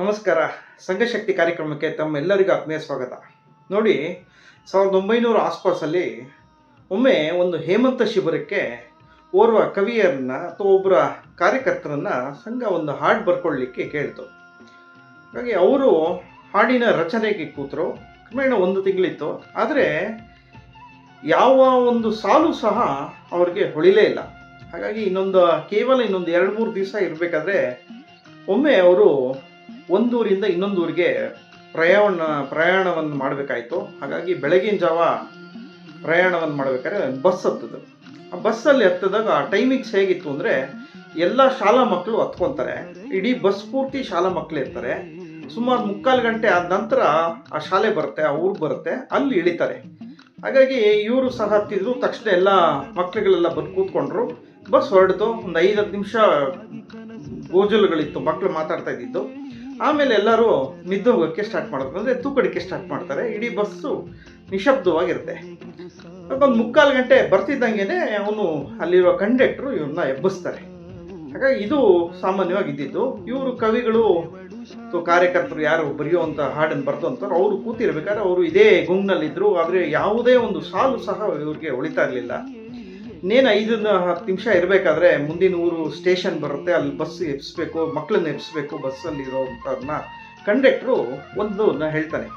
ನಮಸ್ಕಾರ. ಸಂಘಶಕ್ತಿ ಕಾರ್ಯಕ್ರಮಕ್ಕೆ ತಮ್ಮೆಲ್ಲರಿಗೂ ಆತ್ಮೀಯ ಸ್ವಾಗತ. ನೋಡಿ, ಸಾವಿರದ ಒಂಬೈನೂರ ಆಸ್ಪಾಸಲ್ಲಿ ಒಮ್ಮೆ ಒಂದು ಹೇಮಂತ ಶಿಬಿರಕ್ಕೆ ಓರ್ವ ಕವಿಯರನ್ನ ಅಥವಾ ಒಬ್ಬರ ಕಾರ್ಯಕರ್ತರನ್ನು ಸಂಘ ಒಂದು ಹಾಡು ಬರ್ಕೊಳ್ಳಿಕ್ಕೆ ಕೇಳಿತು. ಹಾಗಾಗಿ ಅವರು ಹಾಡಿನ ರಚನೆಗೆ ಕೂತರು. ಕ್ರಮೇಣ ಒಂದು ತಿಂಗಳಿತ್ತು. ಆದರೆ ಯಾವ ಒಂದು ಸಾಲು ಸಹ ಅವರಿಗೆ ಹೊಳಿಲೇ ಇಲ್ಲ. ಹಾಗಾಗಿ ಇನ್ನೊಂದು ಕೇವಲ ಇನ್ನೊಂದು ಎರಡು ಮೂರು ದಿವಸ ಇರಬೇಕಾದ್ರೆ ಒಮ್ಮೆ ಅವರು ಒಂದೂರಿಂದ ಇನ್ನೊಂದು ಊರಿಗೆ ಪ್ರಯಾಣ, ಪ್ರಯಾಣವನ್ನು ಮಾಡಬೇಕಾಯಿತು. ಹಾಗಾಗಿ ಬೆಳಗಿನ ಜಾವ ಪ್ರಯಾಣವನ್ನು ಮಾಡಬೇಕಾದ್ರೆ ಬಸ್ ಹತ್ತದು. ಆ ಬಸ್ಸಲ್ಲಿ ಹತ್ತಿದಾಗ ಆ ಟೈಮಿಂಗ್ಸ್ ಹೇಗಿತ್ತು ಅಂದರೆ ಎಲ್ಲ ಶಾಲಾ ಮಕ್ಕಳು ಹತ್ಕೊತಾರೆ. ಇಡೀ ಬಸ್ ಪೂರ್ತಿ ಶಾಲಾ ಮಕ್ಕಳು ಇರ್ತಾರೆ. ಸುಮಾರು ಮುಕ್ಕಾಲು ಗಂಟೆ ಆದ ನಂತರ ಆ ಶಾಲೆ ಬರುತ್ತೆ, ಆ ಊರು ಬರುತ್ತೆ, ಅಲ್ಲಿ ಇಳಿತಾರೆ. ಹಾಗಾಗಿ ಇವರು ಸಹ ಹತ್ತಿದ್ರು. ತಕ್ಷಣ ಎಲ್ಲ ಮಕ್ಕಳುಗಳೆಲ್ಲ ಬಂದು ಕೂತ್ಕೊಂಡ್ರು. ಬಸ್ ಹೊರಡ್ತು. ಒಂದು ಐದು ಹತ್ತು ನಿಮಿಷ ಗೋಜಲುಗಳಿತ್ತು ಮಕ್ಕಳು ಮಾತಾಡ್ತಾ ಇದ್ದಿದ್ದು. ಆಮೇಲೆ ಎಲ್ಲರೂ ನಿದ್ದು ಹೋಗೋಕ್ಕೆ ಸ್ಟಾರ್ಟ್ ಮಾಡಿದ್ರು ಅಂದರೆ ತೂಕಡಿಕೆ ಸ್ಟಾರ್ಟ್ ಮಾಡ್ತಾರೆ. ಇಡೀ ಬಸ್ಸು ನಿಶಬ್ದವಾಗಿರುತ್ತೆ. ಒಂದು ಮುಕ್ಕಾಲು ಗಂಟೆ ಬರ್ತಿದ್ದಂಗೆ ಅವನು ಅಲ್ಲಿರೋ ಕಂಡಕ್ಟ್ರು ಇವ್ರನ್ನ ಎಬ್ಬಿಸ್ತಾರೆ. ಹಾಗಾಗಿ ಇದು ಸಾಮಾನ್ಯವಾಗಿ ಇದ್ದಿದ್ದು ಇವರು ಕವಿಗಳು ಅಥವಾ ಕಾರ್ಯಕರ್ತರು ಯಾರು ಬರೆಯುವಂಥ ಹಾಡನ್ನು ಬರೆದು ಅಂತಾರೆ ಅವರು ಕೂತಿರ್ಬೇಕಾದ್ರೆ ಅವರು ಇದೇ ಗುಂಗ್ನಲ್ಲಿದ್ದರು ಆದರೆ ಯಾವುದೇ ಒಂದು ಸಾಲು ಸಹ ಇವ್ರಿಗೆ ಉಳಿತಾ ಇರಲಿಲ್ಲ. ಇನ್ನೇನು ಐದು ಹತ್ತು ನಿಮಿಷ ಇರಬೇಕಾದ್ರೆ ಮುಂದಿನ ಊರು ಸ್ಟೇಷನ್ ಬರುತ್ತೆ, ಅಲ್ಲಿ ಬಸ್ ಎಬ್ಸ್ಬೇಕು ಮಕ್ಕಳನ್ನ ಎಬ್ಸ್ಬೇಕು ಬಸ್ಸಲ್ಲಿ ಇರೋವಂಥವ್ರನ್ನ ಕಂಡಕ್ಟ್ರು ಒಂದು ಹೇಳ್ತಾರೆ.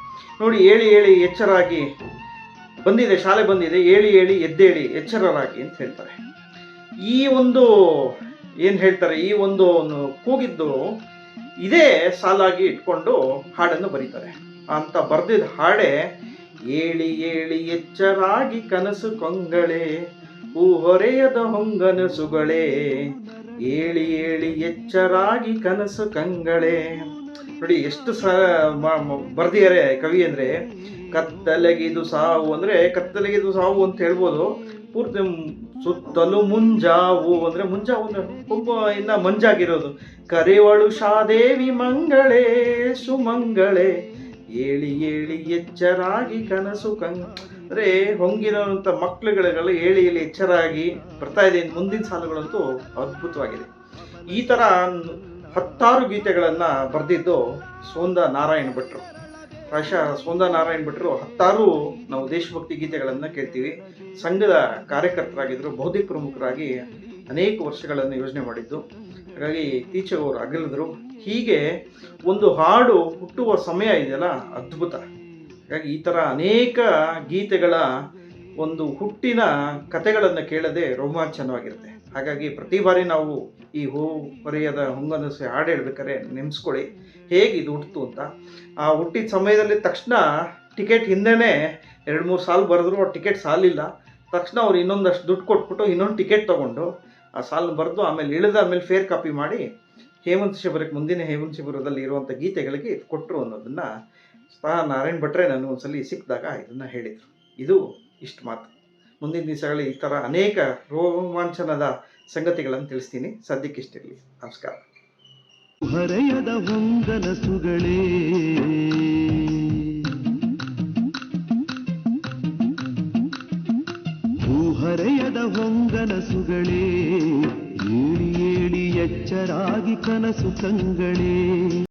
ನೋಡಿ, ಹೇಳಿ ಹೇಳಿ, ಎಚ್ಚರಾಗಿ ಬಂದಿದೆ, ಶಾಲೆ ಬಂದಿದೆ, ಹೇಳಿ ಹೇಳಿ, ಎದ್ದೇಳಿ, ಎಚ್ಚರರಾಗಿ ಅಂತ ಹೇಳ್ತಾರೆ. ಈ ಒಂದು ಏನು ಹೇಳ್ತಾರೆ, ಈ ಒಂದು ಕೂಗಿದ್ದು ಇದೇ ಸಾಲಾಗಿ ಇಟ್ಕೊಂಡು ಹಾಡನ್ನು ಬರೀತಾರೆ. ಅಂತ ಬರೆದಿದ್ದ ಹಾಡೆ ಏಳಿ ಏಳಿ ಎಚ್ಚರಾಗಿ ಕನಸು ಕೊಂಗಳೆ ಹೂ ಹೊರೆಯದ ಹೊಂಗನಸುಗಳೇ, ಏಳಿ ಏಳಿ ಎಚ್ಚರಾಗಿ ಕನಸು ಕಂಗಳೇ. ನೋಡಿ, ಎಷ್ಟು ಸ ಬರ್ದಿದ್ದಾರೆ ಕವಿ ಅಂದರೆ, ಕತ್ತಲಗಿದು ಸಾವು ಅಂದರೆ, ಕತ್ತಲಗಿದು ಸಾವು ಅಂತ ಹೇಳ್ಬೋದು. ಪೂರ್ತಿ ಸುತ್ತಲೂ ಮುಂಜಾವು ಅಂದರೆ ಮುಂಜಾವು ಅಂದರೆ ತುಂಬ ಇನ್ನು ಮಂಜಾಗಿರೋದು. ಕರೆವಳು ಶಾದೇವಿ ಮಂಗಳೇ, ಸುಮಂಗಳೇ, ಏಳಿ ಏಳಿ ಎಚ್ಚರಾಗಿ ಕನಸು ಕಂಗ್ ಅಂದರೆ ಹೊಂಗಿರುವಂತ ಮಕ್ಕಳುಗಳೆಲ್ಲ ಹೇಳಿ ಏಳಿ ಎಚ್ಚರಾಗಿ ಬರ್ತಾ ಇದೆ. ಮುಂದಿನ ಸಾಲುಗಳಂತೂ ಅದ್ಭುತವಾಗಿದೆ. ಈ ಥರ ಹತ್ತಾರು ಗೀತೆಗಳನ್ನು ಬರೆದಿದ್ದು ಸೋಂದ ನಾರಾಯಣ ಭಟ್ರು. ಪ್ರಾಯಶಃ ಸೋಂದ ನಾರಾಯಣ ಭಟ್ರು ಹತ್ತಾರು ನಾವು ದೇಶಭಕ್ತಿ ಗೀತೆಗಳನ್ನು ಕೇಳ್ತೀವಿ. ಸಂಘದ ಕಾರ್ಯಕರ್ತರಾಗಿದ್ದರು ಬೌದ್ಧಿಕ ಪ್ರಮುಖರಾಗಿ ಅನೇಕ ವರ್ಷಗಳನ್ನು ಯೋಜನೆ ಮಾಡಿದ್ದು. ಹಾಗಾಗಿ ಇತ್ತೀಚೆಗೆ ಅವರು ಅಗಲಿದ್ರು. ಹೀಗೆ ಒಂದು ಹಾಡು ಹುಟ್ಟುವ ಸಮಯ ಇದೆಯಲ್ಲ, ಅದ್ಭುತ. ಹಾಗಾಗಿ ಈ ಥರ ಅನೇಕ ಗೀತೆಗಳ ಒಂದು ಹುಟ್ಟಿನ ಕಥೆಗಳನ್ನು ಕೇಳದೆ ರೋಮಾಂಚನವಾಗಿರುತ್ತೆ. ಹಾಗಾಗಿ ಪ್ರತಿ ಬಾರಿ ನಾವು ಈ ಹೂ ಹೊರೆಯದ ಹೊಂಗನಸೆ ಹಾಡು ಹೇಳ್ಬೇಕಾದ್ರೆ ನೆನೆಸ್ಕೊಳ್ಳಿ. ಹೇಗೆ ಇದು ಹುಟ್ಟಿತು ಅಂತ. ಆ ಹುಟ್ಟಿದ ಸಮಯದಲ್ಲಿ ತಕ್ಷಣ ಟಿಕೆಟ್ ಹಿಂದೆನೇ ಎರಡು ಮೂರು ಸಾಲು ಬರೆದ್ರು ಆ ಟಿಕೆಟ್ ಸಾಲಿಲ್ಲ. ತಕ್ಷಣ ಅವ್ರು ಇನ್ನೊಂದಷ್ಟು ದುಡ್ಡು ಕೊಟ್ಬಿಟ್ಟು ಇನ್ನೊಂದು ಟಿಕೆಟ್ ತೊಗೊಂಡು ಆ ಸಾಲು ಬರೆದು ಆಮೇಲೆ ಇಳಿದ ಆಮೇಲೆ ಫೇರ್ ಕಾಪಿ ಮಾಡಿ ಹೇಮಂತ್ ಶಿಬಿರಕ್ಕೆ ಮುಂದಿನ ಹೇಮಂತ ಶಿಬಿರದಲ್ಲಿ ಇರುವಂಥ ಗೀತೆಗಳಿಗೆ ಕೊಟ್ಟರು ಅನ್ನೋದನ್ನು ಸಹ ನಾರಾಯಣ್ ಭಟ್ರೆ ನಾನು ಒಂದ್ಸಲಿ ಸಿಕ್ಕಿದಾಗ ಇದನ್ನು ಹೇಳಿದರು. ಇದು ಇಷ್ಟು ಮಾತು. ಮುಂದಿನ ದಿವಸಗಳಲ್ಲಿ ಈ ಥರ ಅನೇಕ ರೋಮಾಂಚನದ ಸಂಗತಿಗಳನ್ನು ತಿಳಿಸ್ತೀನಿ. ಸದ್ಯಕ್ಕೆ ಇಷ್ಟಿರಲಿ. ನಮಸ್ಕಾರ. ಹರೆಯದ ಹೊಂಗನಸುಗಳೇ ಹೂಹರೆಯದ ಹೊಂಗನಸುಗಳೇ ಏಳಿ ಏಳಿ ಎಚ್ಚರಾಗಿ ಕನಸು ಕಂಗಳೇ.